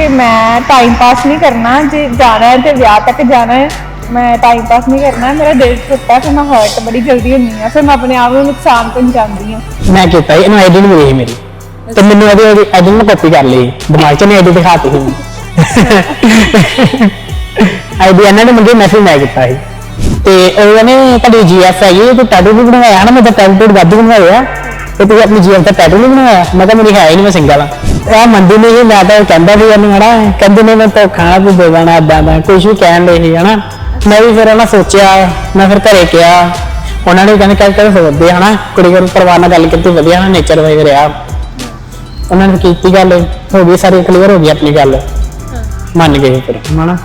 ਕਿ ਮੈਂ time pass ਨਹੀਂ ਕਰਨਾ, ਜੇ ਜਾਣਾ ਹੈ ਤੇ ਵਿਆਹ ਤੱਕ ਜਾਣਾ ਹੈ, ਮੈਂ ਟਾਈਮ ਪਾਸ ਨਹੀਂ ਕਰਨਾ, ਮੇਰਾ ਦਿਲ ਟੁੱਟਾ ਫਿਰ ਮੈਂ ਹਰਟ ਬੜੀ ਜਲਦੀ ਹੁੰਦੀ ਆ ਫਿਰ ਮੈਂ ਆਪਣੇ ਆਪ ਨੂੰ ਨੁਕਸਾਨ ਪਹੁੰਚਾਉਂਦੀ ਹਾਂ। ਮੈਂ ਕੀਤਾ ਇਹਨੂੰ ਆਈਡੀ ਨਹੀਂ ਮਿਲੀ ਮੇਰੀ। ਤੇ ਮੈਨੂੰ ਇਹਦੀ ਆਈਡੀ ਨੂੰ ਕਾਪੀ ਕਰ ਲਈ। ਦਿਮਾਗ 'ਚ ਨਹੀਂ ਆਈਡੀ ਦਿਖਾਤੀ ਸੀ। ਆਈਡੀ ਇਹਨਾਂ ਨੇ ਮੈਨੂੰ ਮੈਸੇਜ ਮੈਂ ਕੀਤਾ ਸੀ। ਤੇ ਉਹ ਨੇ ਤੁਹਾਡੀ ਜੀਐਫ ਹੈਗੀ, ਤੂੰ ਟੈਟੂ ਵੀ ਬਣਵਾਇਆ ਨਾ? ਮੈਂ ਤਾਂ ਟੈਟੂ ਟੂਟ ਵੱਧ ਬਣਵਾਇਆ ਤੇ ਤੂੰ ਆਪਣੀ ਜੀਐਫ ਦਾ ਟੈਟੂ ਨਹੀਂ ਬਣਵਾਇਆ ਮੈਂ ਤਾਂ ਮੇਰੀ ਹੈ ਹੀ ਨਹੀਂ, ਮੈਂ ਸਿੰਗਲ ਆ ਇਹ ਮੰਦੀ ਨਹੀਂ ਸੀ, ਮੈਂ ਤਾਂ ਕਹਿੰਦਾ ਵੀ ਇਹਨੂੰ ਹਨਾ, ਕਹਿੰਦੇ ਨੇ ਮੈਂ ਤਾਂ ਖਾਣਾ ਵੀ ਦੇ ਦੇਣਾ ਏਦਾਂ ਦਾ ਕੁਝ ਵੀ ਕਹਿਣ ਦੇ ਸੀ, ਹਨਾ। ਮੈਂ ਵੀ ਫਿਰ ਉਹਨਾਂ ਸੋਚਿਆ, ਮੈਂ ਫਿਰ ਘਰੇ ਕਿਹਾ, ਉਹਨਾਂ ਨੇ ਕਹਿੰਦੇ ਕਹਿੰਦੇ ਕਹਿੰਦੇ ਸੋਚਦੇ ਹਨਾ। ਕੁੜੀ ਕੋਲ ਪਰਿਵਾਰ ਨਾਲ ਗੱਲ ਕੀਤੀ, ਵਧੀਆ ਹਨਾ ਨੇਚਰ ਵਗ ਰਿਹਾ। ਉਹਨਾਂ ਨੇ ਕੀਤੀ ਗੱਲ, ਹੋ ਗਈ ਸਾਰੀ ਕਲੀਅਰ ਹੋ ਗਈ ਆਪਣੀ ਗੱਲ। ਮੰਨ ਗਏ ਫਿਰ, ਹਨਾ।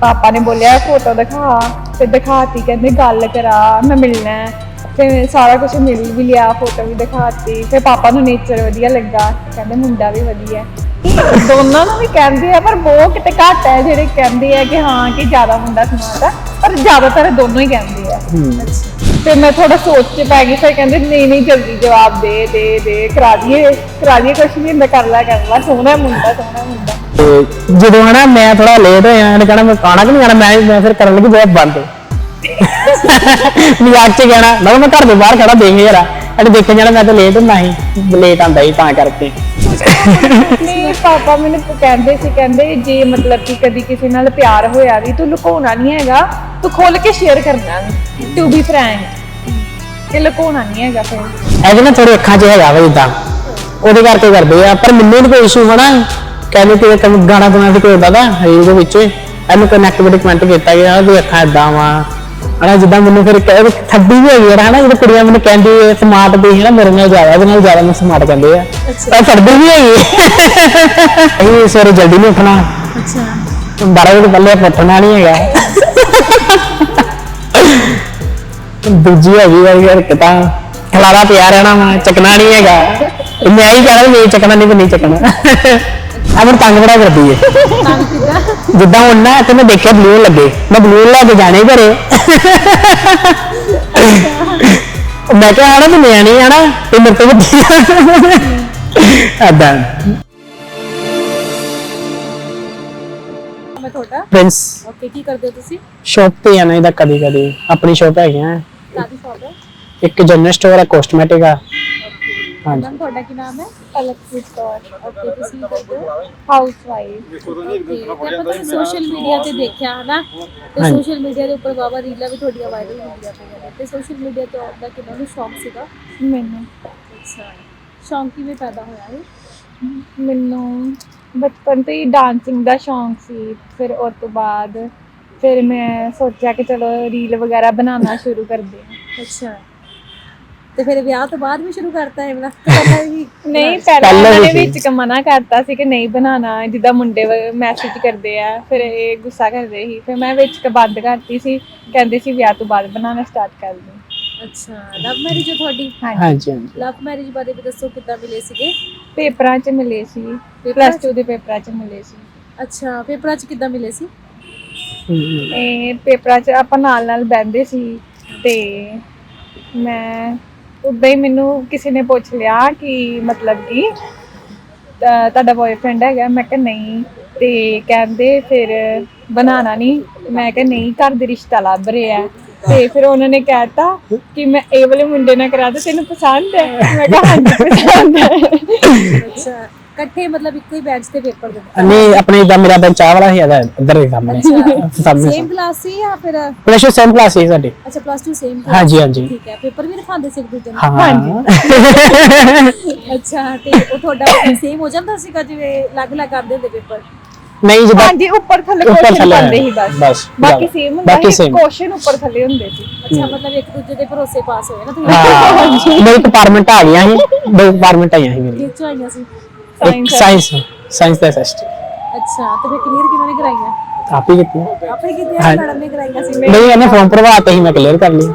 ਪਾਪਾ ਨੇ ਬੋਲਿਆ, ਫੋਟੋ ਦਿਖਾ ਫਿਰ ਦਿਖਾਤੀ, ਕਹਿੰਦੇ ਗੱਲ ਕਰਾ, ਮੈਂ ਮਿਲਣਾ। ਹੈ ਫਿਰ ਸਾਰਾ ਕੁਝ ਮਿਲ ਵੀ ਲਿਆ ਫੋਟੋ ਵੀ ਦਿਖਾਤੀ ਫਿਰ ਪਾਪਾ ਨੂੰ ਨੇਚਰ ਵਧੀਆ ਲੱਗਾ ਕਹਿੰਦੇ ਮੁੰਡਾ ਵੀ ਵਧੀਆ। ਹੈ। ਦੋਨਾਂ ਨੂੰ ਵੀ ਕਹਿੰਦੇ ਆ ਪਰ ਬਹੁਤ ਕਿਤੇ ਘੱਟ ਹੈ ਜਿਹੜੇ ਕਹਿੰਦੇ ਆ ਕਿ ਹਾਂ ਕਿ ਜ਼ਿਆਦਾ ਮੁੰਡਾ ਸਮਾਰਟ ਆ ਪਰ ਜ਼ਿਆਦਾਤਰ ਦੋਨੋਂ ਹੀ ਕਹਿੰਦੇ ਆ। ਫਿਰ ਮੈਂ ਥੋੜਾ ਸੋਚ ਕੇ ਪੈ ਗਈ ਫਿਰ ਕਹਿੰਦੇ ਨਹੀਂ ਨਹੀਂ ਜਲਦੀ ਜਵਾਬ ਦੇ ਦੇ ਦੇ ਕਰਾ ਦਈਏ ਕਰਾ ਦਈਏ ਕੁਛ ਨਹੀਂ ਹੁੰਦਾ ਕਰ ਲੈ ਕਰ ਲੈ ਸੋਹਣਾ ਮੁੰਡਾ ਸੋਹਣਾ ਮੁੰਡਾ। ਤੇ ਜਦੋਂ ਹਨਾ ਮੈਂ ਥੋੜਾ ਲੇਟ ਹੋਇਆ ਇਹਨੇ ਕਹਣਾ ਮੈਂ ਆਣਾ ਕਿ ਨਹੀਂ ਆਣਾ ਮੈਂ ਮੈਂ ਫਿਰ ਕਰਨ ਲੱਗੀ ਬਹੁਤ ਬੰਦ। ਮਜ਼ਾਕ ਚ ਕਹਿਣਾ। ਮੈਂ ਕਿਹਾ ਮੈਂ ਘਰ ਦੇ ਬਾਹਰ ਖੜਾ ਦੇਖ ਯਾਰਾ ਇਹਨੇ ਦੇਖਣ ਜਾਣਾ ਮੈਂ ਤਾਂ ਲੇਟ ਹੁੰਦਾ ਸੀ ਲੇਟ ਆਂਦਾ ਸੀ ਤਾਂ ਕਰਕੇ। ਨਹੀਂ ਪਾਪਾ ਮੈਨੂੰ ਕਹਿੰਦੇ ਸੀ ਕਹਿੰਦੇ ਜੇ ਮਤਲਬ ਕਿ ਕਦੀ ਕਿਸੇ ਨਾਲ ਪਿਆਰ ਹੋਇਆ ਵੀ ਤੂੰ ਲੁਕਾਉਣਾ ਨਹੀਂ ਹੈਗਾ ਤੂੰ ਖੋਲ ਕੇ ਸ਼ੇਅਰ ਕਰਨਾ ਟੂ ਬੀ ਫਰੈਂਕ ਕਿ ਲੁਕਾਉਣਾ ਨਹੀਂ ਹੈਗਾ ਫਿਰ। ਇਹਦੇ ਨਾ ਥੋੜੇ ਅੱਖਾਂ 'ਚ ਹੈਗਾ ਵਾ ਇਦਾਂ ਉਹਦੇ ਕਰਕੇ ਕਰਦੇ ਆ ਪਰ ਮੈਨੂੰ ਨੀ ਕੋਈ ਇਸ਼ੂ ਹਨਾ ਕਹਿੰਦੇ ਕਿ ਕੰਮ ਗਾਣਾ ਬਣਾ ਕੇ ਕੋਈ ਹੁੰਦਾ ਦਾ ਰੀਲ ਦੇ ਵਿੱਚ। ਇਹਨੂੰ ਕਨੈਕਟੀਵਿਟੀ ਕਮੈਂਟ ਕੀਤਾ ਗਿਆ ਵੀ ਅੱਖਾਂ ਇਦਾਂ ਵਾ। ਹਨਾ ਜਿੱਦਾਂ ਮੈਨੂੰ ਫਿਰ ਕਹਿ ਥੱਡੀ ਵੀ ਹੈਗੀ ਹਨਾ ਜਦੋਂ ਕੁੜੀਆਂ ਮੈਨੂੰ ਕਹਿੰਦੀ ਸਮਾਰਟ ਦੀ ਹੈ ਨਾ ਮੇਰੇ ਨਾਲ ਜ਼ਿਆਦਾ ਇਹਦੇ ਨਾਲ ਜ਼ਿਆਦਾ ਮੈਨੂੰ ਸਮਾਰਟ ਕਹਿੰਦੇ ਆ। ਪਰ ਥੱਡੀ ਵੀ ਹੈਗੀ ਇਹ ਸਵੇਰੇ ਜਲਦੀ ਨਹੀਂ ਉੱਠਣਾ। ਅੱਛਾ। 12 ਵਜੇ ਪਹਿਲੇ ਉੱਠਣਾ ਨਹੀਂ ਹੈਗਾ। ਦੂਜੀ ਹੈਗੀ ਵਾਰੀ ਯਾਰ ਕਿਤਾ ਖਲਾਰਾ ਪਿਆ ਰਹਿਣਾ ਵਾ ਚੱਕਣਾ ਨਹੀਂ ਹੈਗਾ। ਮੈਂ ਹੀ ਕਹਿਣਾ ਵੀ ਨਹੀਂ ਚੱਕਣਾ ਨਹੀਂ ਤੇ ਨਹੀਂ ਚੱਕਣਾ। ਮੈਨੂੰ ਤੰਗ ਬੜਾ ਕਰਦੀ ਏ। ਨਾਮ ਕਿਦਾਂ? ਜਿੱਦਾਂ ਹੁਣ ਨਾ ਤੇ ਮੈਂ ਦੇਖਿਆ ਬਲੂ ਲੱਗੇ। ਮੈਂ ਬਲੂ ਲੈ ਕੇ ਜਾਣੇ ਘਰੇ। ਮੈਂ ਕਿਹਾ ਆਣਾ ਤੇ ਮੈਂ ਨਹੀਂ ਆਣਾ ਤੇ ਮੇਰੇ ਤੋਂ ਵੱਡੀ ਏਦਾਂ। ਮੈਂ ਤੁਹਾਡਾ? ਪ੍ਰਿੰਸ ਓਕੇ ਕੀ ਕਰਦੇ ਹੋ ਤੁਸੀਂ? ਸ਼ੌਪ ਤੇ ਆਣਾ ਇਹਦਾ ਕਦੀ ਕਦੀ ਆਪਣੀ ਸ਼ੌਪ ਹੈਗੀ ਆ ਕਾਦੀ ਸ਼ੌਪ ਹੈ? ਇੱਕ ਜਨਰਲ ਸਟੋਰ ਹੈ ਕੋਸਟਮੈਟਿਕ ਆ। ਹਾਂਜੀ। ਮੈਮ ਤੁਹਾਡਾ ਕੀ ਨਾਮ ਹੈ? ਅਲਕਪ੍ਰੀਤ ਕੌਰ। ਓਕੇ ਤੁਸੀਂ ਕੀ ਕਰਦੇ ਹੋ ਹਾਊਸ ਵਾਈਫ ਓਕੇ ਤੇ ਆਪਾਂ ਤਾਂ ਸੋਸ਼ਲ ਮੀਡੀਆ ਤੇ ਦੇਖਿਆ ਹਨਾ? ਤੇ ਹਾਂਜੀ। ਸੋਸ਼ਲ ਮੀਡੀਆ ਦੇ ਉੱਪਰ ਬਾਬਾ ਰੀਲਾਂ ਵੀ ਤੁਹਾਡੀਆਂ ਵਾਇਰਲ ਹੁੰਦੀਆਂ ਪਈਆਂ ਨੇ। ਤੇ ਸੋਸ਼ਲ ਮੀਡੀਆ ਤੇ ਆਉਣ ਦਾ ਕਿੰਨਾ ਨੂੰ ਸ਼ੌਕ ਸੀਗਾ? ਮੈਨੂੰ। ਅੱਛਾ। ਸ਼ੌਕ ਕਿਵੇਂ ਪੈਦਾ ਹੋਇਆ ਹੈ ਮੈਨੂੰ ਬਚਪਨ ਤੋਂ ਹੀ ਡਾਂਸਿੰਗ ਦਾ ਸ਼ੌਂਕ ਸੀ। ਫਿਰ ਉਸ ਤੋਂ ਬਾਅਦ ਫਿਰ ਮੈਂ ਸੋਚਿਆ ਕਿ ਚਲੋ ਰੀਲ ਵਗੈਰਾ ਬਣਾਉਣਾ ਸ਼ੁਰੂ ਕਰਦੇ ਹਾਂ ਅੱਛਾ। ਤੇ ਫਿਰ ਵਿਆਹ ਤੋਂ ਬਾਅਦ ਵੀ ਸ਼ੁਰੂ ਕਰਤਾ ਹੈ ਪਹਿਲਾਂ ਵੀ ਨਹੀਂ ਪਹਿਲਾਂ ਪਹਿਲਾਂ ਉਹਨਾਂ ਵੀ ਨੇ। ਵਿੱਚ ਮਨਾ ਕਰਤਾ ਸੀ ਕਿ ਨਹੀਂ ਬਣਾਉਣਾ ਜਿੱਦਾਂ ਮੁੰਡੇ ਮੈਸੇਜ ਕਰਦੇ ਆ ਫਿਰ ਇਹ ਗੁੱਸਾ ਕਰਦੇ ਸੀ। ਫਿਰ ਮੈਂ ਵਿੱਚ ਕ ਬੰਦ ਕਰਤੀ ਸੀ ਕਹਿੰਦੇ ਸੀ ਵਿਆਹ ਤੋਂ ਬਾਅਦ ਬਣਾਉਣਾ ਸਟਾਰਟ ਕਰ ਦੇ ਅੱਛਾ ਲਵ ਮੈਰਿਜ ਹੈ ਤੁਹਾਡੀ? ਹਾਂਜੀ। ਹਾਂਜੀ ਹਾਂਜੀ। ਲਵ ਮੈਰਿਜ ਬਾਰੇ ਵੀ ਦੱਸੋ ਕਿੱਦਾਂ ਮਿਲੇ ਸੀਗੇ? ਪੇਪਰਾਂ 'ਚ ਮਿਲੇ ਸੀ। ਪਲੱਸ 2 ਦੇ ਪੇਪਰਾਂ 'ਚ ਮਿਲੇ ਸੀ। ਅੱਛਾ ਪੇਪਰਾਂ 'ਚ ਕਿੱਦਾਂ ਮਿਲੇ ਸੀ? ਪੇਪਰਾਂ 'ਚ ਆਪਾਂ ਨਾਲ ਨਾਲ ਸੀ ਤੇ ਮੈਂ ਉਦਾਂ ਹੀ ਮੈਨੂੰ ਕਿਸੇ ਨੇ ਪੁੱਛ ਲਿਆ ਕਿ ਮਤਲਬ ਕਿ ਤਾਂ ਤੁਹਾਡਾ ਬॉयਫ੍ਰੈਂਡ ਹੈਗਾ। ਮੈਂ ਕਿਹਾ ਨਹੀਂ। ਤੇ ਕਹਿੰਦੇ ਫਿਰ ਬਣਾਣਾ ਨਹੀਂ। ਮੈਂ ਕਿਹਾ ਨਹੀਂ, ਘਰ ਦੇ ਰਿਸ਼ਤਾ ਲੱਭ ਰਿਹਾ ਤੇ ਫਿਰ ਉਹਨਾਂ ਨੇ ਕਹਿਤਾ ਕਿ ਮੈਂ ਇਹ ਵਾਲੇ ਮੁੰਡੇ ਨਾਲ ਕਰਾ ਦੇ ਤੈਨੂੰ ਪਸੰਦ ਹੈ। ਮੈਂ ਕਿਹਾ ਹਾਂਜੀ, ਪਸੰਦ ਹੈ। ਅੱਛਾ। ਇਕੱਠੇ ਮਤਲਬ ਇੱਕੋ ਹੀ ਬੈਂਚ ਤੇ ਪੇਪਰ ਦਿੱਤਾ ਨਹੀਂ ਆਪਣੇ ਦਾ ਮੇਰਾ ਤਾਂ ਚਾਹ ਵਾਲਾ ਹੀ ਹੈਗਾ ਇੱਧਰ ਦੇ ਸਾਹਮਣੇ। ਸਾਹਮਣੇ। ਸੇਮ ਕਲਾਸ ਸੀ ਜਾਂ ਫਿਰ ਪਲੱਸ ਸੇਮ ਕਲਾਸ ਸੀ ਸਾਡੀ। ਅੱਛਾ ਪਲੱਸ 2 ਸੇਮ ਹਾਂਜੀ ਹਾਂਜੀ। ਠੀਕ ਹੈ ਪੇਪਰ ਵੀ ਲਿਖਾਉਂਦੇ ਸੀ ਇੱਕ ਦੂਜੇ ਨੂੰ। ਹਾਂ। ਅੱਛਾ ਤੇ ਉਹ ਤੁਹਾਡਾ ਸੇਮ ਹੋ ਜਾਂਦਾ ਸੀਗਾ ਜਿਵੇਂ ਅਲੱਗ-ਅਲੱਗ ਕਰਦੇ ਹੁੰਦੇ ਪੇਪਰ ਨਹੀਂ ਜਿੱਦਾਂ ਹਾਂਜੀ ਉੱਪਰ ਥੱਲੇ ਉੱਪਰ ਕੁਐਸਚਨ ਥੱਲੇ ਪਾਉਂਦੇ ਸੀ ਬਸ। ਬਸ, ਬਾਕੀ ਜ਼ਿਆਦਾ। ਸੇਮ ਹੁੰਦਾ ਬਾਕੀ ਸੀ same। ਕੁਐਸਚਨ ਉੱਪਰ ਥੱਲੇ ਹੁੰਦੇ ਸੀ। ਅੱਛਾ ਮਤਲਬ ਇੱਕ ਦੂਜੇ ਦੇ ਭਰੋਸੇ ਪਾਸ ਹੋਏ ਨਾ ਤੁਸੀਂ। ਹਾਂ। ਦੋ ਡਿਪਾਰਟਮੈਂਟ ਆ ਗਈਆਂ ਸੀ ਦੋ ਡਿਪਾਰਟਮੈਂਟ ਆਈਆਂ ਸੀ ਮੇਰੀ ਕਿਸ ਚੋਂ ਆਈਆਂ ਸੀ। ਸਾਇੰਸ ਸਾਇੰਸ ਦਾ ਸੈਸਟ ਅੱਛਾ ਤੇ ਫਿਰ ਕਲੀਅਰ ਕਿਹਨਾਂ ਨੇ ਕਰਾਈਆਂ? ਆਪ ਹੀ ਕੀਤੀ ਆਪੇ ਕੀਤੀ ਹਾਂ। ਮੈਡਮ ਨੇ ਕਰਾਈਆਂ ਸੀ? ਨਹੀਂ ਇਹਨੇ ਫਾਰਮ ਭਰਵਾਤਾ ਸੀ ਮੈਂ ਕਲੀਅਰ ਕਰ ਲਈ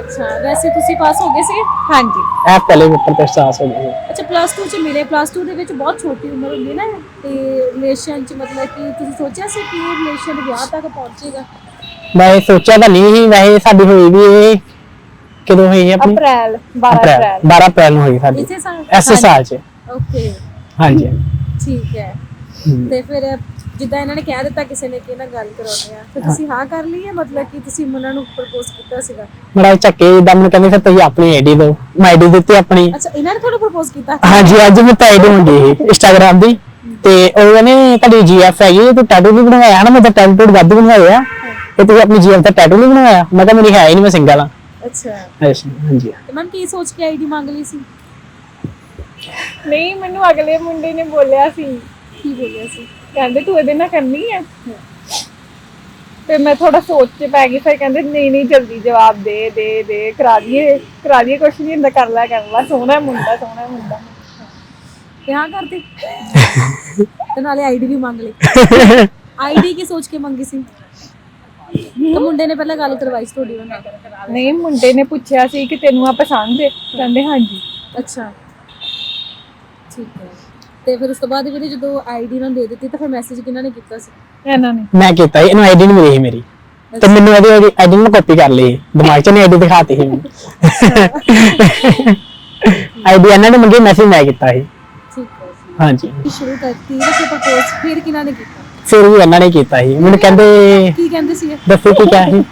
ਅੱਛਾ ਵੈਸੇ ਤੁਸੀਂ ਪਾਸ ਹੋ ਗਏ ਸੀ? ਹਾਂਜੀ। ਐ ਪਹਿਲੇ ਪੇਪਰ ਤੇ ਪਾਸ ਹੋ ਗਏ। ਅੱਛਾ ਪਲੱਸ 2 ਚ ਮਿਲੇ। ਪਲੱਸ 2 ਦੇ ਵਿੱਚ ਬਹੁਤ ਛੋਟੀ ਉਮਰ ਹੁੰਦੀ ਹੈ ਨਾ ਤੇ ਰਿਲੇਸ਼ਨ ਚ ਮਤਲਬ ਕਿ ਤੁਸੀਂ ਸੋਚਿਆ ਸੀ ਕਿ ਇਹ ਰਿਲੇਸ਼ਨ ਵਿਆਹ ਤੱਕ ਪਹੁੰਚੇਗਾ? ਮੈਂ ਸੋਚਿਆ ਤਾਂ ਨਹੀਂ ਸੀ। ਵੈਸੇ ਸਾਡੀ ਹੋਈ ਵੀ ਇਹ ਕਦੋਂ ਹੋਈ ਸੀ ਆਪਣੀ? ਅਪ੍ਰੈਲ 12 ਅਪ੍ਰੈਲ ਅਪ੍ਰੈਲ 12 ਅਪ੍ਰੈਲ ਨੂੰ ਹੋਈ ਸਾਡੀ। ਇਸੇ ਸਾਲ ਚ। ਓਕੇ ਹਾਂਜੀ। ਠੀਕ ਹੈ। ਤੇ ਫਿਰ ਜਿੱਦਾਂ ਇਹਨਾਂ ਨੇ ਕਹਿ ਦਿੱਤਾ ਕਿਸੇ ਨੇ ਕਿ ਇਹਨਾਂ ਗੱਲ ਕਰਾਉਣੀ ਆ ਫਿਰ ਤੁਸੀਂ ਹਾਂ ਕਰ ਲਈ ਹੈ? ਮਤਲਬ ਕਿ ਤੁਸੀਂ ਉਹਨਾਂ ਨੂੰ ਪ੍ਰਪੋਜ਼ ਕੀਤਾ ਸੀਗਾ? ਮੇਰਾ ਚੱਕੇ ਦਾ ਮੈਨੂੰ ਕਹਿੰਦੇ ਫਿਰ ਤੁਸੀਂ ਆਪਣੀ ਆਈਡੀ ਦਿਓ ਮੈਂ ਆਈਡੀ ਦਿੱਤੀ ਆਪਣੀ। ਅੱਛਾ ਇਹਨਾਂ ਨੇ ਤੁਹਾਨੂੰ ਪ੍ਰਪੋਜ਼ ਕੀਤਾ? ਹਾਂਜੀ ਅੱਜ ਮੈਂ ਤਾਂ ਆਈਡੀ ਹੁੰਦੀ ਸੀ ਇੰਸਟਾਗ੍ਰam ਦੀ। ਤੇ ਉਹ ਕਹਿੰਦੇ ਤੁਹਾਡੀ ਜੀਐਫ ਹੈਗੀ ਤੇ ਟੈਟੂ ਵੀ ਬਣਵਾਇਆ ਨਾ ਮੈਂ ਤਾਂ ਟੈਟੂ ਟੂਟ ਵੱਧ ਬਣਵਾਏ ਆ। ਤੇ ਤੁਸੀਂ ਆਪਣੀ ਜੀਐਫ ਦਾ ਟੈਟੂ ਨਹੀਂ ਬਣਵਾਇਆ। ਮੈਂ ਕਿਹਾ ਮੇਰੀ ਹੈ ਹੀ ਨਹੀਂ ਮੈਂ ਸਿੰਗਲ ਆ ਅੱਛਾ। ਅੱਛਾ, ਹਾਂਜੀ। ਤੇ ਮੈਂ ਕੀ ਸੋਚ ਕੇ ਆਈਡੀ ਮੰਗ ਲਈ ਸੀ? ਨਹੀਂ ਮੈਨੂੰ ਅਗਲੇ ਮੁੰਡੇ ਨੇ ਬੋਲਿਆ ਸੀ। ਕੀ ਬੋਲਿਆ ਸੀ? ਕਹਿੰਦੇ ਤੂੰ ਇਹਦੇ ਨਾਲ ਕਰਨੀ ਹੈ ਤੇ ਮੈਂ ਥੋੜਾ ਸੋਚ ਚ ਪੈ ਗਈ ਫਿਰ ਕਹਿੰਦੇ ਨਹੀਂ ਨਹੀਂ ਜਲਦੀ ਜਵਾਬ ਦੇ ਦੇ ਦੇ ਕਰਾ ਦਈਏ ਕਰਾ ਦਈਏ ਕੁਛ ਨਹੀਂ ਹੁੰਦਾ ਕਰ ਲੈ ਕਰ ਲੈ ਸੋਹਣਾ ਮੁੰਡਾ ਸੋਹਣਾ ਮੁੰਡਾ। ਤੇ ਹਾਂ ਕਰਤੀ ਤੇ ਨਾਲੇ ਆਈਡੀ ਵੀ ਮੰਗ ਲਈ। ਆਈਡੀ ਕੀ ਸੋਚ ਕੇ ਮੰਗੀ ਸੀ? ਤਾਂ ਮੁੰਡੇ ਨੇ ਪਹਿਲਾਂ ਗੱਲ ਕਰਵਾਈ ਸੀ ਤੁਹਾਡੀ ਉਹਨਾਂ ਨਾਲ। ਨਹੀਂ ਮੁੰਡੇ ਨੇ ਪੁੱਛਿਆ ਸੀ ਕਿ ਤੈਨੂੰ ਆ ਪਸੰਦ ਹੈ? ਕਹਿੰਦੇ ਹਾਂਜੀ। ਅੱਛਾ। ਠੀਕ ਹੈ। ਤੇ ਫਿਰ ਉਸ ਤੋਂ ਬਾਅਦ ਵੀਰੇ ਜਦੋਂ ਆਈਡੀ ਨਾਲ ਦੇ ਦਿੱਤੀ ਤਾਂ ਫਿਰ ਮੈਸੇਜ ਕਿਹਨਾਂ ਨੇ ਕੀਤਾ ਸੀ? ਇਹਨਾਂ ਨੇ। ਮੈਂ ਕੀਤਾ ਸੀ, ਇਹਨੂੰ ਆਈਡੀ ਨਹੀਂ ਮਿਲੀ ਸੀ ਮੇਰੀ। ਤੇ ਮੈਨੂੰ ਇਹਦੀ ਆਈਡੀ ਨੂੰ ਕਾਪੀ ਕਰ ਲਈ। ਦਿਮਾਗ 'ਚ ਨਹੀਂ ਆਈਡੀ ਦਿਖਾਤੀ ਸੀ ਮੈਨੂੰ। ਆਈਡੀ ਇਹਨਾਂ ਨੇ ਮੰਗੀ ਮੈਸੇਜ ਮੈਂ ਕੀਤਾ ਸੀ। ਠੀਕ ਹੈ ਜੀ। ਹਾਂਜੀ। ਕੀ ਸ਼ੁਰੂ ਕਰਤੀ ਤੇ ਪ੍ਰਪੋਜ਼ ਫਿਰ ਕਿਹਨਾਂ ਨੇ ਕੀਤਾ? ਫਿਰ ਵੀ ਇਹਨਾਂ ਨੇ ਕੀਤਾ ਸੀ। ਮੈਨੂੰ ਕਹਿੰਦੇ ਕੀ ਕਹਿੰਦੇ ਸੀ? ਦੱਸੋ ਕੀ ਕਿਹਾ ਸੀ।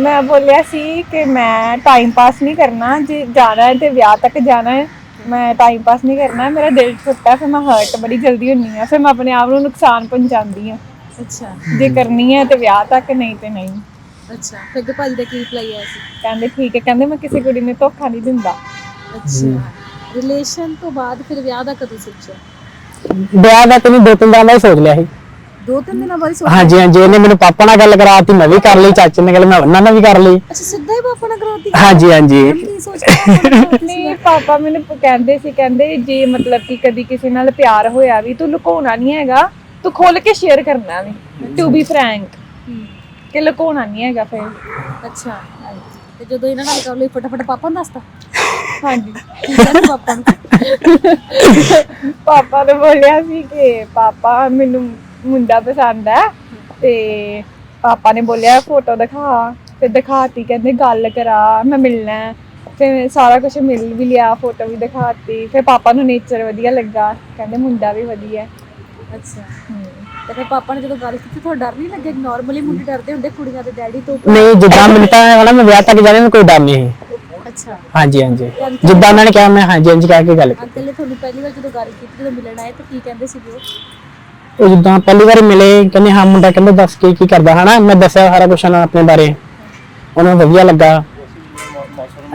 ਮੈਂ ਬੋਲਿਆ ਸੀ ਕਿ ਮੈਂ ਟਾਈਮ ਪਾਸ ਨਹੀਂ ਕਰਨਾ ਜੇ ਜਾਣਾ ਹੈ ਤੇ ਵਿਆਹ ਤੱਕ ਜਾਣਾ ਹੈ। ਮੈਂ ਟਾਈਮ ਪਾਸ ਨਹੀਂ ਕਰਨਾ ਮੇਰਾ ਦਿਲ ਟੁੱਟਾ ਫਿਰ ਮੈਂ ਹਰਟ ਬੜੀ ਜਲਦੀ ਹੁੰਨੀ ਆ ਫਿਰ ਮੈਂ ਆਪਣੇ ਆਪ ਨੂੰ ਨੁਕਸਾਨ ਪਹੁੰਚਾਉਂਦੀ ਆ। ਅੱਛਾ। ਜੇ ਕਰਨੀ ਹੈ ਤੇ ਵਿਆਹ ਤੱਕ ਨਹੀਂ ਤੇ ਨਹੀਂ। ਅੱਛਾ ਫਿਰ ਤੇ ਭਾਜੀ ਦਾ ਕੀ ਰਿਪਲਾਈ ਆਇਆ ਸੀ? ਕਹਿੰਦੇ ਠੀਕ ਹੈ ਕਹਿੰਦੇ ਮੈਂ ਕਿਸੇ ਕੁੜੀ ਨੂੰ ਧੋਖਾ ਨਹੀਂ ਦਿੰਦਾ। ਅੱਛਾ ਰਿਲੇਸ਼ਨ ਤੋਂ ਬਾਅਦ ਫਿਰ ਵਿਆਹ ਦਾ ਕਦੋਂ ਸੋਚਿਆ? ਵਿਆਹ ਦਾ ਤੈਨੂੰ ਦੋ ਤਿੰਨ ਦਿਨ ਦਾ ਹੀ ਸੋਚ ਲਿਆ ਸੀ। ਦੋ ਤਿੰਨ ਦਿਨਾਂ ਬਾਅਦ ਹਾਂਜੀ ਹਾਂਜੀ ਇਹਨੇ ਮੈਨੂੰ ਪਾਪਾ ਨਾਲ ਗੱਲ ਕਰਾਤੀ ਮੈਂ ਵੀ ਕਰ ਲਈ ਚਾਚੇ ਨੇ ਗੱਲ ਮੈਂ ਉਹਨਾਂ ਨਾਲ ਵੀ ਕਰ ਲਈ। ਅੱਛਾ ਸਿੱਧਾ ਹੀ ਪਾਪਾ ਨਾਲ ਕਰਾਤੀ? ਹਾਂਜੀ ਹਾਂਜੀ। ਕੀ ਸੋਚ ਕੇ ਪਾਪਾ ਨਾਲ ਕਰਾਤੀ ਸੀ? ਨਹੀਂ ਪਾਪਾ ਮੈਨੂੰ ਪ- ਕਹਿੰਦੇ ਸੀ ਕਹਿੰਦੇ ਜੇ ਮਤਲਬ ਕਿ ਕਦੀ ਕਿਸੇ ਨਾਲ ਪਿਆਰ ਹੋਇਆ ਵੀ ਤੂੰ ਲੁਕਾਉਣਾ ਨਹੀਂ ਹੈਗਾ ਤੂੰ ਖੁੱਲ ਕੇ ਸ਼ੇਅਰ ਕਰਨਾ ਵੀ ਟੂ ਬੀ ਫਰੈਂਕ ਹੂੰ, ਕਿ ਲੁਕਾਉਣਾ ਨਹੀਂ ਹੈਗਾ ਫਿਰ। ਅੱਛਾ ਤੇ ਜਦੋਂ ਇਹਨਾਂ ਨਾਲ ਕਰ ਲਈ ਫਟਾਫਟ ਪਾਪਾ ਨੂੰ ਦੱਸਤਾ? ਹਾਂਜੀ। ਕੀ ਕਹਿੰਦੇ ਪਾਪਾ ਨੂੰ? ਪਾਪਾ ਨੇ ਬੋਲਿਆ ਸੀ ਕਿ ਪਾਪਾ ਮੈਨੂੰ ਮੁੰਡਾ ਪਸੰਦ ਹੈ ਤੇ ਪਾਪਾ ਨੇ ਬੋਲਿਆ ਫੋਟੋ ਦਿਖਾ। ਫਿਰ ਦਿਖਾਤੀ ਕਹਿੰਦੇ ਗੱਲ ਕਰਾ ਮੈਂ ਮਿਲਣਾ ਹੈ। ਫਿਰ ਸਾਰਾ ਕੁਝ ਮਿਲ ਵੀ ਲਿਆ ਫੋਟੋ ਵੀ ਦਿਖਾਤੀ। ਫਿਰ ਪਾਪਾ ਨੂੰ ਨੇਚਰ ਵਧੀਆ ਲੱਗਾ ਕਹਿੰਦੇ ਮੁੰਡਾ ਵੀ ਵਧੀਆ ਹੈ। ਅੱਛਾ। ਤੇ ਫਿਰ ਪਾਪਾ ਨੇ ਜਦੋਂ ਗੱਲ ਕੀਤੀ ਤੁਹਾਨੂੰ ਡਰ ਨਹੀਂ ਲੱਗਿਆ ਨਾਰਮਲੀ ਮੁੰਡੇ ਡਰਦੇ ਹੁੰਦੇ ਕੁੜੀਆਂ ਦੇ ਡੈਡੀ ਤੋਂ ਨਹੀਂ ਜਿੱਦਾਂ ਮੈਨੂੰ ਤਾਂ ਹਨਾ ਮੈਂ ਵਿਆਹ ਤੱਕ ਜਾਣੇ ਨੂੰ ਕੋਈ ਡਰ ਨਹੀਂ ਸੀ। ਅੱਛਾ। ਹਾਂਜੀ ਹਾਂਜੀ। ਜਿੱਦਾਂ ਉਹਨਾਂ ਨੇ ਕਿਹਾ ਮੈਂ ਹਾਂਜੀ ਹਾਂਜੀ ਕਹਿ ਕੇ ਗੱਲ ਕੀਤੀ। ਅੰਕਲ ਨੇ ਤੁਹਾਨੂੰ ਪਹਿਲੀ ਵਾਰ ਜਦੋਂ ਗੱਲ ਕੀਤੀ ਜਦੋਂ ਮਿਲਣ ਆਏ ਤਾਂ ਕੀ ਕਹਿੰਦੇ ਸੀਗੇ ਉਹ? ਉਹ ਜਿੱਦਾਂ ਪਹਿਲੀ ਵਾਰ ਮਿਲੇ ਕਹਿੰਦੇ ਹਾਂ ਮੁੰਡਾ ਕਹਿੰਦਾ ਦੱਸ ਕੀ ਕੀ ਕਰਦਾ ਹਨਾ? ਮੈਂ ਦੱਸਿਆ ਸਾਰਾ ਕੁਝ ਉਹਨਾਂ ਆਪਣੇ ਬਾਰੇ। ਉਹਨਾਂ ਨੂੰ ਵਧੀਆ ਲੱਗਾ।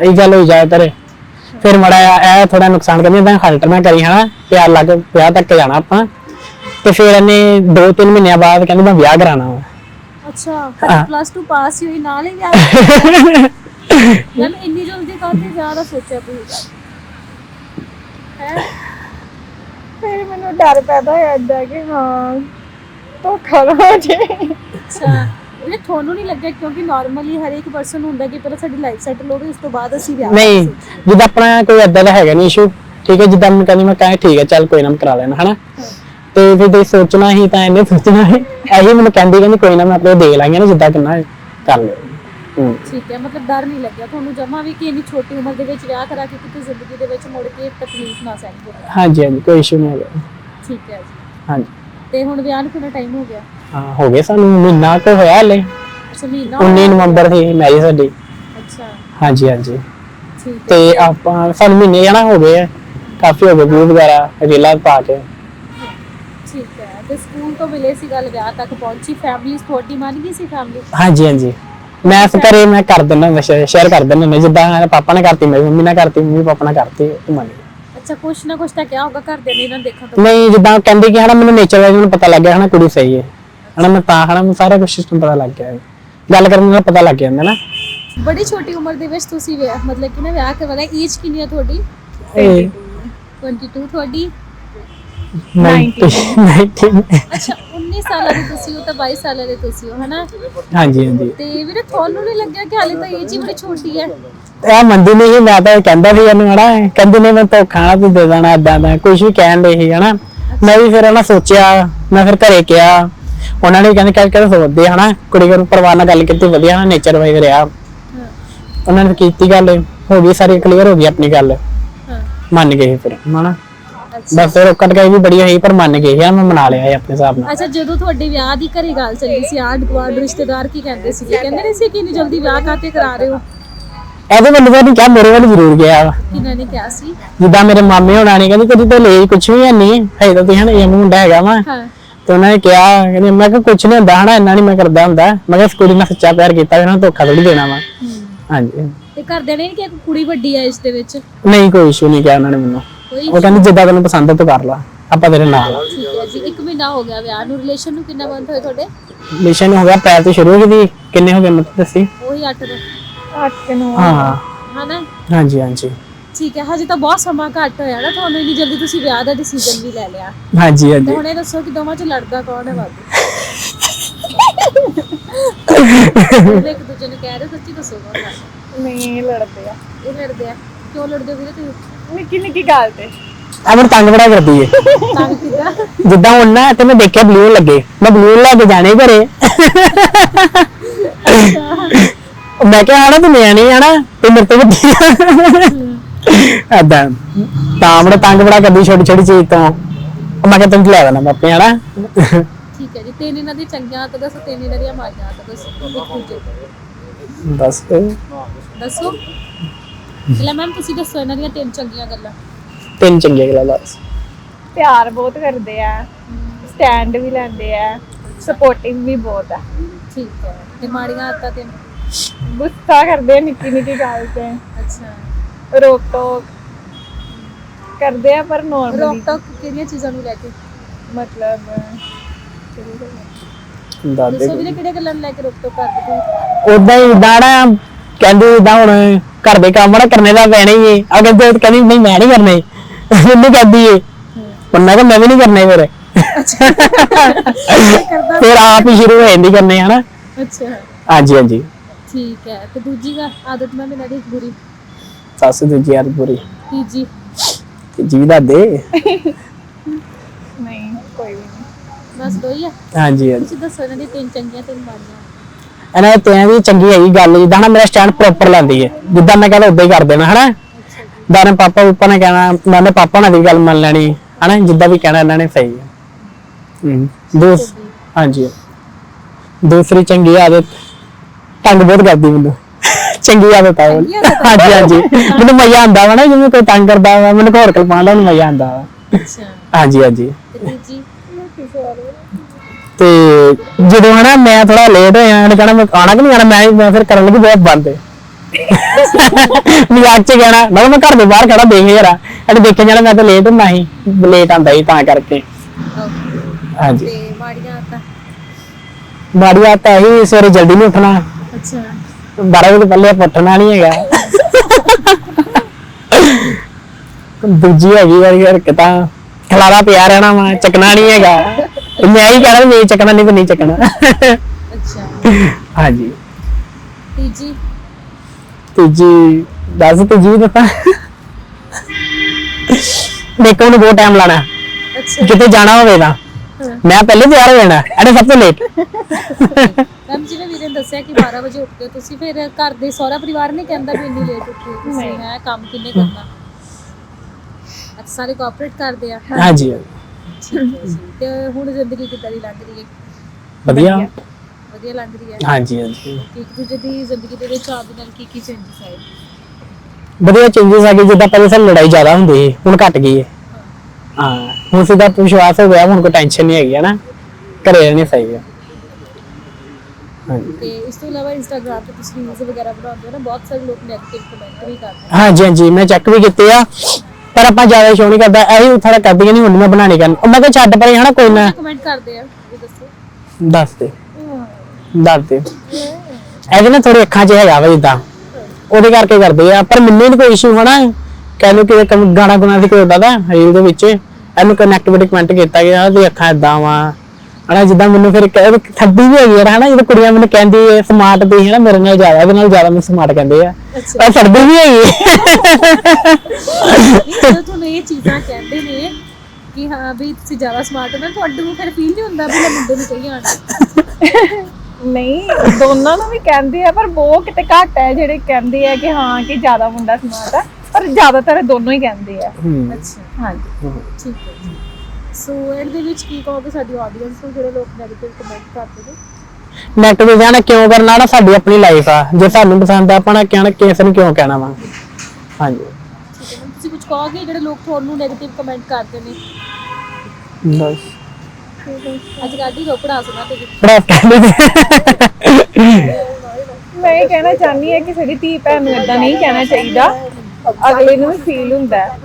ਇਹ ਗੱਲ ਹੋਈ ਜ਼ਿਆਦਾਤਰ। ਫਿਰ ਮੜਾ ਇਹ ਥੋੜਾ ਨੁਕਸਾਨ ਕਹਿੰਦੇ ਤਾਂ ਹਲਟ ਨਾ ਕਰੀ ਹਨਾ? ਪਿਆਰ ਲੱਗ ਵਿਆਹ ਤੱਕ ਜਾਣਾ ਆਪਾਂ। ਤੇ ਫਿਰ ਇਹਨੇ 2-3 ਮਹੀਨਿਆਂ ਬਾਅਦ ਕਹਿੰਦੇ ਮੈਂ ਵਿਆਹ ਕਰਾਣਾ ਵਾ। ਅੱਛਾ ਪਲੱਸ 2 ਪਾਸ ਹੀ ਹੋਈ ਨਾਲ ਹੀ ਵਿਆਹ ਮੈਂ ਇੰਨੀ ਜਲਦੀ ਕਾਹਤੇ ਵਿਆਹ ਦਾ ਸੋਚਿਆ ਤੁਸੀਂ? ਹੈ? ਫਿਰ ਮੈਨੂੰ ਡਰ ਪੈਦਾ ਹੋਇਆ ਏਦਾਂ ਕਿ ਹਾਂ ਧੋਖਾ ਨਾ ਹੋ ਜੇ। ਅੱਛਾ ਇਹ ਤੁਹਾਨੂੰ ਨਹੀਂ ਲੱਗਿਆ ਕਿਉਂਕਿ ਨਾਰਮਲੀ ਹਰ ਇੱਕ ਪਰਸਨ ਹੁੰਦਾ ਕਿ ਪਹਿਲਾਂ ਸਾਡੀ ਲਾਈਫ ਸੈਟਲ ਹੋਵੇ ਉਸ ਤੋਂ ਬਾਅਦ ਅਸੀਂ ਵਿਆਹ ਨਹੀਂ ਜਿੱਦਾਂ ਆਪਣਾ ਕੋਈ ਏਦਾਂ ਦਾ ਹੈਗਾ ਨਹੀਂ ਇਸ਼ੂ ਠੀਕ ਹੈ ਜਿੱਦਾਂ ਮੈਂ ਕਹਿੰਦੀ ਮੈਂ ਕਹਾਂ ਠੀਕ ਹੈ ਚੱਲ ਕੋਈ ਨਾ ਮੈਂ ਕਰਾ ਲੈਣਾ ਹਨਾ? ਤੇ ਫਿਰ ਜੇ ਸੋਚਣਾ ਹੀ ਤਾਂ ਇਹਨੇ ਸੋਚਣਾ ਹੈ ਇਹੀ ਮੈਨੂੰ ਕਹਿੰਦੀ ਕਹਿੰਦੀ ਕੋਈ ਨਾ ਮੈਂ ਆਪਣੇ ਦੇਖ ਲਾਂਗੇ ਨਾ ਜਿੱਦਾਂ ਕਿੰਨਾ ਹੈ, ਕਰ ਲਿਓ। ਹੂੰ। ਠੀਕ ਹੈ ਮਤਲਬ ਡਰ ਨਹੀਂ ਲੱਗਿਆ ਤੁਹਾਨੂੰ ਜਮਾ ਵੀ ਕਿ ਇੰਨੀ ਛੋਟੀ ਉਮਰ ਦੇ ਵਿੱਚ ਵਿਆਹ ਕਰਾ ਕੇ ਕਿਤੇ ਜ਼ਿੰਦਗੀ ਦੇ ਵਿੱਚ ਮੁੜ ਕੇ ਤਕਲੀਫ ਨਾ ਸਹਿਣ ਹੋਵੇ। ਹਾਂਜੀ ਹਾਂਜੀ ਕੋਈ ਇਸ਼ੂ ਨਹੀਂ ਹੈਗਾ। ਠੀਕ ਹੈ ਜੀ। ਹਾਂਜੀ। ਤੇ ਹੁਣ ਵਿਆਹ ਨੂੰ ਕਿੰਨਾ ਟਾਈਮ ਹੋ ਗਿਆ? ਹਾਂ ਹੋ ਗਿਆ ਸਾਨੂੰ ਮਹੀਨਾ ਕੁ ਹੋਇਆ ਹਲੇ। ਅੱਛਾ ਮਹੀਨਾ 19 ਨਵੰਬਰ ਦੀ ਮੈਰਿਜ ਸਾਡੀ। ਅੱਛਾ। ਹਾਂਜੀ ਹਾਂਜੀ। ਠੀਕ ਹੈ। ਤੇ ਆਪਾਂ ਸਾਨੂੰ ਮਹੀਨੇ ਜਣਾ ਹੋ ਗਏ ਆ। ਕਾਫੀ ਹੋ ਗਏ ਵੀਊ ਵਗੈਰਾ ਰੀਲਾਂ ਪਾ ਕੇ। ਠੀਕ ਹੈ ਤੇ ਸਕੂਲ ਤੋਂ ਮਿਲੇ ਸੀ ਗੱਲ ਵਿਆਹ ਤੱਕ ਪਹੁੰਚੀ। ਫੈਮਿਲੀ ਤੁਹਾਡੀ ਮੰਨ ਗਈ ਸੀ ਫੈਮਿਲੀ ਹਾਂਜੀ ਹਾਂਜੀ। ਮੈਂ ਇਸ ਘਰੇ ਮੈਂ ਕਰ ਦਿੰਦਾ ਸ਼ੇਅਰ ਕਰ ਦਿੰਦਾ ਹੁੰਦਾ ਜਿੱਦਾਂ ਪਾਪਾ ਨੇ ਕਰਤੀ ਮੇਰੀ ਮੰਮੀ ਨੇ ਕਰਤੀ ਮੰਮੀ ਪਾਪਾ ਨੇ ਕਰਤੀ ਉਹ ਮੰਨ ਗਏ ਅੱਛਾ ਕੁਛ ਨਾ ਕੁਛ ਤਾਂ ਕਿਹਾ ਹੋਗਾ ਘਰ ਦੇ ਨੇ ਇਹਨਾਂ ਨੂੰ ਦੇਖਣ ਤੋਂ ਨਹੀਂ ਜਿੱਦਾਂ ਕਹਿੰਦੇ ਕਿ ਹਨਾ ਮੈਨੂੰ ਨੇਚਰ ਵਾਈਜ਼ ਮੈਨੂੰ ਪਤਾ ਲੱਗ ਗਿਆ ਹਨਾ ਕੁੜੀ ਸਹੀ ਹੈ। ਹਨਾ ਮੈਂ ਤਾਂ ਹਨਾ ਮੈਨੂੰ ਸਾਰਾ ਕੁਝ ਸਿਸਟਮ ਪਤਾ ਲੱਗ ਗਿਆ। ਗੱਲ ਕਰਨ ਨਾਲ ਪਤਾ ਲੱਗ ਜਾਂਦਾ ਨਾ। ਬੜੀ ਛੋਟੀ ਉਮਰ ਦੇ ਵਿੱਚ ਤੁਸੀਂ ਵਿਆਹ ਮਤਲਬ ਕਿ ਨਾ ਵਿਆਹ ਕਰਵਾਇਆ ਏਜ ਕਿੰਨੀ ਹੈ ਤੁਹਾਡੀ? ਇਹ 22 ਤੁਹਾਡੀ? 19 ਅੱਛਾ 19 ਸਾਲਾਂ ਦੇ ਤੁਸੀਂ ਹੋ? ਤਾਂ 22 ਸਾਲਾਂ ਦੇ ਤੁਸੀਂ ਹੋ ਹਨਾ? ਹਾਂਜੀ ਹਾਂਜੀ। ਤੇ ਵੀਰੇ ਤੁਹਾਨੂੰ ਨਹੀਂ ਲੱਗਿਆ ਕਿ ਹਾਲੇ ਤਾਂ ਏਜ ਹੀ ਬੜੀ ਛੋਟੀ ਹੈ? ਇਹ ਮੰਦੀ ਨਹੀਂ ਸੀ, ਮੈਂ ਤਾਂ ਇਹ ਕਹਿੰਦਾ ਸੀ ਇਹਨੂੰ ਹਨਾ? ਕਹਿੰਦੇ ਨੇ ਮੈਂ ਧੋਖਾ ਨਾ ਤੂੰ ਦੇ ਦੇਣਾ ਏਦਾਂ ਦਾ ਕੁਝ ਵੀ ਕਹਿਣ ਦੇ ਸੀ ਹਨਾ? ਮੈਂ ਵੀ ਫਿਰ ਹਨਾ ਸੋਚਿਆ ਮੈਂ ਫਿਰ ਘਰੇ ਕਿਹਾ। ਉਹਨਾਂ ਨੇ ਕਹਿੰਦੇ ਕਹਿੰਦੇ ਸੋਚਦੇ ਹਨਾ? ਕੁੜੀ ਘਰ ਪਰਿਵਾਰ ਨਾਲ ਗੱਲ ਕੀਤੀ ਵਧੀਆ ਹਨਾ ਨੇਚਰ ਵਾਈਜ਼ ਰਿਹਾ। ਹਾਂ। ਉਹਨਾਂ ਨੇ ਕੀਤੀ ਗੱਲ ਹੋ ਗਈ ਸਾਰੀ ਕਲੀਅਰ ਹੋ ਗਈ ਆਪਣੀ ਗੱਲ। ਹਾਂ। ਮੰਨ ਗਏ ਫਿਰ ਹਨਾ? ਬਸ ਫਿਰ ਕੱਟ ਗਈ ਵੀ ਬੜੀ ਹੋਈ ਪਰ ਮੰਨ ਗਏ ਯਾਰ ਮੈਂ ਮਨਾ ਲਿਆ ਇਹ ਆਪਣੇ ਹਿਸਾਬ ਨਾਲ। ਅੱਛਾ ਜਦੋਂ ਤੁਹਾਡੇ ਵਿਆਹ ਦੀ ਘਰੇ ਗੱਲ ਚੱਲੀ ਸੀ ਆਂਢ ਗੁਆਂਢ ਰਿਸ਼ਤੇਦਾਰ ਕੀ ਕਹਿੰਦੇ ਸੀਗੇ? ਕਹਿੰਦੇ ਨੇ ਸੀ ਕਿ ਇੰਨੀ ਜਲਦੀ ਵਿਆਹ ਕਾਤੇ ਕਰਾ ਰਹੇ ਹੋ? ਇਹਦੇ ਮੈਨੂੰ ਤਾਂ ਨਹੀਂ ਕਿਹਾ ਮੇਰੇ ਵੱਲ ਜ਼ਰੂਰ ਗਿਆ ਵਾ। ਕਿਹਨਾਂ ਨੇ ਕਿਹਾ ਸੀ? ਜਿੱਦਾਂ ਮੇਰੇ ਮਾਮੇ ਹੋਣਾ ਨੇ ਕਹਿੰਦੀ ਕਦੀ ਤਾਂ ਲੈ ਕੁਝ ਵੀ ਹੈ ਨਹੀਂ ਹੈ ਤਾਂ ਤੁਸੀਂ ਹਨਾ ਇਹ ਮੁੰਡਾ ਹੈਗਾ ਵਾ। ਹਾਂ। ਤੇ ਉਹਨਾਂ ਨੇ ਕਿਹਾ ਕਹਿੰਦੇ ਮੈਂ ਕਿਹਾ ਕੁਝ ਨਹੀਂ ਹੁੰਦਾ ਹਨਾ ਇੰਨਾ ਨਹੀਂ ਮੈਂ ਕਰਦਾ ਹੁੰਦਾ। ਮੈਂ ਕਿਹਾ ਇਸ ਕੁੜੀ ਨਾਲ ਸੱਚਾ ਪਿਆਰ ਕੀਤਾ ਉਹਨਾਂ ਨੂੰ ਧੋਖਾ ਥੋੜੀ ਦੇਣਾ ਵਾ। ਹਾਂਜੀ। ਤੇ ਘਰਦਿਆਂ ਨੇ ਕਿ ਕੁੜੀ ਵੱਡੀ ਆ ਇਸ ਦੇ ਵਿੱਚ? ਨਹੀਂ ਕੋਈ ਇਸ਼ੂ ਨਹੀਂ ਕਿਹਾ ਉਹਨਾਂ ਨੇ ਮੈਨੂੰ। ਕੋਈ ਉਹ ਕਹਿੰਦੇ ਜਿੱਦਾਂ ਤੈਨੂੰ ਪਸੰਦ ਹੈ ਤੂੰ ਕਰ ਲਾ ਆਪਾਂ ਤੇਰੇ ਨਾਲ ਆ। ਠੀਕ ਹੈ ਜੀ ਇੱਕ ਮਹੀਨਾ ਹੋ ਗਿਆ ਵਿਆਹ ਨੂੰ ਰਿਲੇਸ਼ਨ ਨੂੰ ਕਿੰਨਾ ਮੰਥ ਹੋਏ ਤੁਹਾਡੇ? ਮਿਸ਼ਨ ਹੋ ਗਿਆ ਪੈਰ ਤੋਂ ਸ਼ੁਰੂ ਹੋ ਗਈ ਕਿੰਨੇ ਹੋ ਗਏ ਮਤ ਦੱਸੀ? ਉਹੀ 8 ਦੇ। 8 ਨੂੰ। ਹਾਂ। ਹਨਾ? ਹਾਂਜੀ ਹਾਂਜੀ। ਠੀਕ ਹੈ ਹਜੇ ਤਾਂ ਬਹੁਤ ਸਮਾਂ ਘੱਟ ਹੋਇਆ ਨਾ ਤੁਹਾਨੂੰ ਇੰਨੀ ਜਲਦੀ ਤੁਸੀਂ ਵਿਆਹ ਦਾ ਡਿਸੀਜਨ ਵੀ ਲੈ ਲਿਆ। ਹਾਂਜੀ ਤੇ ਹਾਂਜੀ ਹੁਣ ਇਹ ਦੱਸੋ ਕਿ ਦੋਵਾਂ ਚ ਲੜਦਾ ਕੌਣ ਹੈ ਵੱਧ ਦੋਵੇਂ ਇੱਕ ਦੂਜੇ ਨੂੰ ਕਹਿ ਰਹੇ ਹੋ, ਸੱਚੀ ਦੱਸੋ ਕੌਣ ਲੜਦਾ? ਨਹੀਂ ਲੜਦੇ ਆ। ਇਹ ਲੜਦੇ ਆ। ਕਿਉਂ ਲੜਦੇ ਹੋ ਵੀਰੇ ਤੁਸੀਂ? ਨਿੱਕੀ ਨਿੱਕੀ ਗੱਲ ਤੇ। ਆ ਮੈਨੂੰ ਤੰਗ ਬੜਾ ਕਰਦੀ ਏ। ਤੰਗ ਜਿੱਦਾਂ ਹੁਣ ਨਾ ਤੇ ਮੈਂ ਦੇਖਿਆ ਬਲੂ ਲੱਗੇ। ਮੈਂ ਬਲੂ ਲੈ ਕੇ ਜਾਣੇ ਘਰੇ। ਮੈਂ ਕਿਹਾ ਆਣਾ ਤੂੰ ਨਿਆਣੀ ਆ ਨਾ ਤੇ ਮੇਰੇ ਤੋਂ ਵੱਡੀ ਆਦਾ ਤਾਂ ਬੜਾ ਤੰਗ ਬੜਾ ਕਰਦੀ ਛੋਟੀ ਛੋਟੀ ਚੀਜ਼ ਤੋਂ। ਮੈਂ ਕਿਹਾ ਤੈਨੂੰ ਲੈ ਦੇਣਾ ਮੈਂ ਆਪੇ ਹਨਾ। ਠੀਕ ਹੈ ਜੀ ਤਿੰਨ ਇਹਨਾਂ ਦੀ ਚੰਗੀਆਂ ਤਾਂ ਦੱਸੋ ਤਿੰਨ ਇਹਨਾਂ ਦੀਆਂ ਮਾੜੀਆਂ ਤਾਂ ਦੱਸੋ ਤੋਂ। ਬਸ ਦੱਸੋ। ਲੈ ਮੈਮ ਤੁਸੀਂ ਦੱਸੋ ਇਹਨਾਂ ਦੀਆਂ ਤਿੰਨ ਚੰਗੀਆਂ ਗੱਲਾਂ। ਤਿੰਨ ਚੰਗੇ ਗੱਲਾਂ ਬਸ। ਪਿਆਰ ਬਹੁਤ ਕਰਦੇ ਆ ਸਟੈਂਡ ਵੀ ਲੈਂਦੇ ਆ ਸਪੋਰਟਿਵ ਵੀ ਬਹੁਤ ਆ। ਠੀਕ ਹੈ ਤੇ ਮਾੜੀਆਂ ਆਦਤਾਂ ਤਿੰਨ ਗੁੱਸਾ ਕਰਦੇ ਆ ਨਿੱਕੀ ਨਿੱਕੀ ਗੱਲ ਤੇ। ਅੱਛਾ। ਰੋਕ ਟੋਕ ਕਰਦੇ ਆ ਪਰ ਰੋਕ ਨੋਰਮਲੀ ਟੋਕ ਕਿਹੜੀਆਂ ਚੀਜ਼ਾਂ ਨੂੰ ਲੈ ਕੇ? ਮਤਲਬ ਦਾਦੇ ਦੱਸੋ ਵੀਰੇ ਕਿਹੜੀਆਂ ਗੱਲਾਂ ਨੂੰ ਲੈ ਕੇ ਰੋਕ ਟੋਕ ਕਰਦੇ ਹੋ? ਉਦਾਂ ਹੀ ਦਾੜਾ ਕਹਿੰਦੀ ਇਦਾਂ ਹੁਣ ਘਰ ਦੇ ਕੰਮ ਨਾ ਕਰਨੇ ਦਾ ਪੈਣਾ ਹੀ ਏ। ਅਗਰ ਤੇ ਕਹਿੰਦੀ ਨਹੀਂ ਮੈਂ ਨਹੀਂ ਕਰਨੇ। ਮੈਨੂੰ ਕਹਿੰਦੀ ਏ। ਪਰ ਮੈਂ ਕਿਹਾ ਮੈਂ ਵੀ ਨਹੀਂ ਕਰਨੇ ਫਿਰ। ਕਰਦਾ ਫਿਰ ਆਪ ਹੀ ਸ਼ੁਰੂ ਹੋ ਜਾਂਦੀ ਕਰਨੇ ਹਨਾ? ਅੱਛਾ। ਹਾਂਜੀ ਹਾਂਜੀ। ਠੀਕ ਹੈ। ਤੇ ਦੂਜੀ ਗਾ ਆਦਤ ਮੈਂ ਦੀ ਬੁਰੀ। ਸੱਸ ਦੂਜੀ ਯਾਰ ਪੂਰੀ ਤੀਜੀ। ਜੀ ਦਾ ਦੇ। ਨਹੀਂ ਕੋਈ ਵੀ ਨਹੀਂ। ਬਸ ਦੋ ਹੀ ਆ। ਹਾਂਜੀ ਹਾਂਜੀ। ਤੁਸੀਂ ਦੱਸੋ ਇਹਨਾਂ ਦੀ ਤਿੰਨ ਚੰਗੀਆਂ ਤਿੰਨ ਮਾੜੀਆਂ। ਇਹਨਾਂ ਦੇ ਤੇ ਵੀ ਚੰਗੀ ਹੈਗੀ ਗੱਲ ਜਿੱਦਾਂ ਨਾ ਮੇਰਾ ਸਟੈਂਡ ਪ੍ਰੋਪਰ ਲੈਂਦੀ ਏ। ਜਿੱਦਾਂ ਮੈਂ ਕਹਿੰਦਾ ਉਦਾਂ ਹੀ ਕਰ ਦੇਣਾ ਹਨਾ? ਦਾਣੇ ਪਾਪਾ ਉੱਪਰ ਨੇ ਕਹਿਣਾ ਮੈਂ ਨੇ ਪਾਪਾ ਨਾਲ ਵੀ ਗੱਲ ਮੰਨ ਲੈਣੀ ਹਨਾ? ਜਿੱਦਾਂ ਵੀ ਕਹਿਣਾ ਇਹਨਾਂ ਨੇ ਸਹੀ ਹੈ। ਹੂੰ। ਦੋਸ ਹਾਂਜੀ। ਦੂਸਰੀ ਚੰਗੀ ਆਦਤ ਤੰਗ ਬਹੁਤ ਕਰਦੀ ਮੈਨੂੰ। ਚੰਗੀ ਆਦਤ ਆ। ਹਾਂਜੀ ਹਾਂਜੀ। ਮੈਨੂੰ ਮਜ਼ਾ ਆਉਂਦਾ ਵਾ ਨਾ ਜਿਵੇਂ ਕੋਈ ਤੰਗ ਕਰਦਾ ਵਾ ਮੈਨੂੰ ਘੋਰ ਕਲਪਾਉਂਦਾ ਮੈਨੂੰ ਮਜ਼ਾ ਆਉਂਦਾ ਵਾ। ਅੱਛਾ। ਹਾਂਜੀ ਹਾਂਜੀ। ਤੀਜੀ ਤੇ ਜਦੋਂ ਹਨਾ ਮੈਂ ਥੋੜਾ ਲੇਟ ਹੋਇਆ ਇਹਨੇ ਕਹਣਾ ਮੈਂ ਆਣਾ ਕਿ ਨਹੀਂ ਆਣਾ ਮੈਂ ਮੈਂ ਫਿਰ ਕਰਨ ਲੱਗੀ ਬਹੁਤ ਬੰਦ। ਮਜ਼ਾਕ ਚ ਕਹਿਣਾ ਮੈਂ ਕਿਹਾ ਮੈਂ ਘਰ ਦੇ ਬਾਹਰ ਖੜਾ ਦੇਖ ਯਾਰਾ ਇਹਨੇ ਦੇਖੇ ਜਾਣਾ ਮੈਂ ਤਾਂ ਲੇਟ ਹੁੰਦਾ ਸੀ ਲੇਟ ਆਂਦਾ ਸੀ ਤਾਂ ਕਰਕੇ। ਹਾਂਜੀ। ਤੇ ਮਾੜੀਆਂ ਆਦਤਾਂ? ਮਾੜੀ ਆਦਤ ਹੈ ਹੀ ਸਵੇਰੇ ਜਲਦੀ ਨਹੀਂ ਉੱਠਣਾ। ਅੱਛਾ। 12 ਵਜੇ ਤੋਂ ਪਹਿਲੇ ਉੱਠਣਾ ਨਹੀਂ ਹੈਗਾ। ਦੂਜੀ ਹੈਗੀ ਵਾਰੀ ਹਰਕਤਾਂ। ਖਲਾਰਾ ਪਿਆ ਰਹਿਣਾ ਵਾ ਚੱਕਣਾ ਨਹੀਂ ਹੈਗਾ। ਮੈਂ ਹੀ ਕਹਿਣਾ ਨਹੀਂ ਚੱਕਣਾ ਨਹੀਂ ਤਾਂ ਨਹੀਂ ਚੱਕਣਾ। ਅੱਛਾ। ਹਾਂਜੀ। ਤੀਜੀ? ਤੀਜੀ ਦੱਸ ਤੀਜੀ ਦੱਸਾਂ? ਦੇਖੋ ਨੂੰ ਬਹੁਤ ਟਾਈਮ ਲਾਣਾ ਅੱਛਾ। ਕਿਤੇ ਜਾਣਾ ਹੋਵੇ ਤਾਂ। ਮੈਂ ਪਹਿਲੇ ਤਿਆਰ ਹੋ ਜਾਣਾ ਇਹਨੇ ਸਭ ਤੋਂ ਲੇਟ ਮੈਮ ਜਿਵੇਂ ਵੀਰੇ ਨੇ ਦੱਸਿਆ ਕਿ 12 ਵਜੇ ਉੱਠਦੇ ਹੋ ਤੁਸੀਂ ਫਿਰ ਘਰ ਦੇ ਸਹੁਰਾ ਪਰਿਵਾਰ ਨੇ ਕਹਿੰਦਾ ਵੀ ਇੰਨੀ ਲੇਟ ਉੱਠੇ ਹੋ ਤੁਸੀਂ ਹੈ ਕੰਮ ਕਿੰਨੇ ਕਰਨਾ? ਅੱਛਾ ਸਾਰੇ ਕੋਆਪਰੇਟ ਕਰਦੇ ਆ। ਹਾਂਜੀ। ਠੀਕ ਹੈ ਜੀ। ਤੇ ਹੁਣ ਜ਼ਿੰਦਗੀ ਕਿੱਦਾਂ ਦੀ ਲੱਗ ਰਹੀ ਹੈ? ਵਧੀਆ। ਵਧੀਆ ਲੱਗ ਰਹੀ ਹੈ? ਹਾਂਜੀ ਹਾਂਜੀ। ਕਿ ਇੱਕ ਦੂਜੇ ਦੀ ਜ਼ਿੰਦਗੀ ਦੇ ਵਿੱਚ ਆਉਣ ਦੇ ਨਾਲ ਕੀ ਕੀ ਚੇਂਜਸ ਆਏ? ਵਧੀਆ ਚੇਂਜਸ ਆ ਗਏ ਜਿੱਦਾਂ ਪਹਿਲੇ ਸਾਨੂੰ ਲੜਾਈ ਜ਼ਿਆਦਾ ਹੁੰਦੀ ਸੀ ਹੁਣ ਘਟ ਗਈ ਹੈ। ਹਾਂ। ਹੁਣ ਸਿੱਧਾ ਵਿਸ਼ਵਾਸ ਹੋ ਗਿਆ ਹੁਣ ਕੋਈ ਟੈਨਸ਼ਨ ਨਹੀਂ ਹੈਗੀ ਹੈ ਨਾ ਘਰੇ ਰਹਿਣੇ ਸਹੀ ਹੈ। ਹਾਂਜੀ ਤੇ ਇਸ ਤੋਂ ਇਲਾਵਾ ਇੰਸਟਾਗ੍ਰam ਤੇ ਤੁਸੀਂ ਰੀਲਸ ਵਗੈਰਾ ਬਣਾਉਂਦੇ ਹੋ ਨਾ ਬਹੁਤ ਸਾਰੇ ਲੋਕ 네ਗੇਟਿਵ ਕਮੈਂਟ ਵੀ ਕਰਦੇ ਹਾਂਜੀ ਹਾਂਜੀ ਮੈਂ ਚੈੱਕ ਵੀ ਕੀਤੇ ਆ। ਪਰ ਆਪਾਂ ਜ਼ਿਆਦਾ ਸ਼ੋ ਨਹੀਂ ਕਰਦਾ ਇਹੀ ਥੋੜਾ ਕਰਦੀਆਂ ਨਹੀਂ ਹੁਣ ਮੈਂ ਬਣਾਣੇ ਕਰਨ ਉਹ ਮੈਂ ਕਿਹਾ ਛੱਡ ਪਰੇ ਹਨਾ ਕੋਈ ਨਾ। ਕਮੈਂਟ ਕਰਦੇ ਆ ਇਹ ਦੱਸੋ। ਦੱਸ ਦੇ। ਦੱਸ ਦੇ। ਇਹਦੇ ਨਾਲ ਥੋੜੀ ਅੱਖਾਂ 'ਚ ਹੈਗਾ ਵਾ ਜਿੱਦਾਂ। ਉਹਦੇ ਕਰਕੇ ਕਰਦੇ ਆ। ਪਰ ਮੈਨੂੰ ਨਹੀਂ ਕੋਈ ਇਸ਼ੂ ਹਨਾ। ਕਹਿੰਦੇ ਕਿ ਕੰਮ ਗਾਣਾ ਗੁਣਾ ਸੀ ਕੋਈ ਉਦਾਂ ਦਾ ਰੀਲ ਦੇ ਵਿੱਚ। ਇਹਨੂੰ ਕਨੈਕਟੀਵਿਟੀ ਕਮੈਂਟ ਕੀਤਾ ਗਿਆ ਉਹਦੀ ਅੱਖਾਂ ਇਦਾਂ ਵਾ। ਹਨਾ ਜਿੱਦਾਂ ਮੈਨੂੰ ਫਿਰ ਕਹਿ ਥੱਡੀ ਵੀ ਹੈਗੀ ਹਨਾ ਜਦੋਂ ਕੁੜੀਆਂ ਮੈਨੂੰ ਕਹਿੰਦੀ ਐ ਸਮਾਰਟ ਦੀ ਹੈ ਨਾ ਮੇਰੇ ਨਾਲ ਜ਼ਿਆਦਾ ਇਹਦੇ ਨਾਲ ਜ਼ਿਆਦਾ ਮੈਨੂੰ ਸਮਾਰਟ ਕਹਿੰਦੇ ਆ। ਉਹ ਥੱਡੀ ਵੀ ਹੈਗੀ ਹੈ। ਜਦੋਂ ਤੁਹਾਨੂੰ ਇਹ ਚੀਜ਼ਾਂ ਕਹਿੰਦੇ ਨੇ ਕਿ ਹਾਂ ਵੀ ਤੁਸੀਂ ਜ਼ਿਆਦਾ ਸਮਾਰਟ ਹੋ ਨਾ ਤੁਹਾਡੇ ਨੂੰ ਫਿਰ ਫੀਲ ਨਹੀਂ ਹੁੰਦਾ ਵੀ ਮੈਂ ਮੁੰਡੇ ਨੂੰ ਕਹੀ ਆਣਾ ਨਹੀਂ ਦੋਨਾਂ ਨੂੰ ਵੀ ਕਹਿੰਦੇ ਆ ਪਰ ਬਹੁਤ ਕਿਤੇ ਘੱਟ ਹੈ ਜਿਹੜੇ ਕਹਿੰਦੇ ਆ ਕਿ ਹਾਂ ਕਿ ਜ਼ਿਆਦਾ ਮੁੰਡਾ ਸਮਾਰਟ ਆ ਪਰ ਪਰ ਜ਼ਿਆਦਾਤਰ ਦੋਨੋਂ ਹੀ ਕਹਿੰਦੇ ਆ। ਹੂੰ। ਅੱਛਾ। ਹਾਂਜੀ। ਠੀਕ ਹੈ ਜੀ। ਸੋ ਇਹਦੇ ਵਿੱਚ ਕੀ ਕਹੋਗੇ ਸਾਡੀ ਆਡੀਅנס ਨੂੰ ਜਿਹੜੇ ਲੋਕ ਨੈਗੇਟਿਵ ਕਮੈਂਟ ਕਰਦੇ ਨੇ? ਨੈਗੇਟਿਵ ਜਾਣਾ ਕਿਉਂ ਕਰਨਾ ਨਾ ਸਾਡੀ ਆਪਣੀ ਲਾਈਫ ਆ। ਜੇ ਸਾਨੂੰ ਪਸੰਦ ਆ ਆਪਾਂ ਨਾ ਕਹਿਣਾ ਕਿਸੇ ਨੂੰ ਕਿਉਂ ਕਹਿਣਾ ਵਾ? ਹਾਂਜੀ। ਠੀਕ ਹੈ ਮੈਮ ਤੁਸੀਂ ਕੁਝ ਕਹੋਗੇ ਜਿਹੜੇ ਲੋਕ ਤੁਹਾਨੂੰ ਨੈਗੇਟਿਵ ਕਮੈਂਟ ਕਰਦੇ ਨੇ? ਬਸ। ਅੱਜ ਕੱਲ੍ਹ ਦੀ ਰੋਪੜਾ ਸੁਣਾ ਤੇ ਬੜਾ ਕਹਿੰਦੇ ਮੈਂ ਇਹ ਕਹਿਣਾ ਚਾਹਨੀ ਹਾਂ ਕਿ ਸਾਡੀ ਧੀ ਭੈਣ ਨੂੰ ਇਦਾਂ ਨਹੀਂ ਕਹਿਣਾ ਚਾਹੀਦਾ। ਅਗਲੇ ਨੂੰ ਵੀ ਫੀਲ ਹੁੰਦਾ ਹੈ।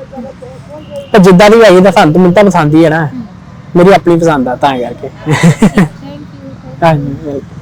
ਪਰ ਜਿੱਦਾਂ ਦੀ ਆਈ ਤਾਂ ਸਾਨੂੰ ਤਾਂ ਮੈਨੂੰ ਤਾਂ ਪਸੰਦ ਹੀ ਹੈ ਨਾ। ਮੇਰੀ ਆਪਣੀ ਪਸੰਦ ਆ ਤਾਂ ਕਰਕੇ। ਥੈਂਕ ਯੂ ਹਾਂਜੀ ਬਿਲਕੁਲ।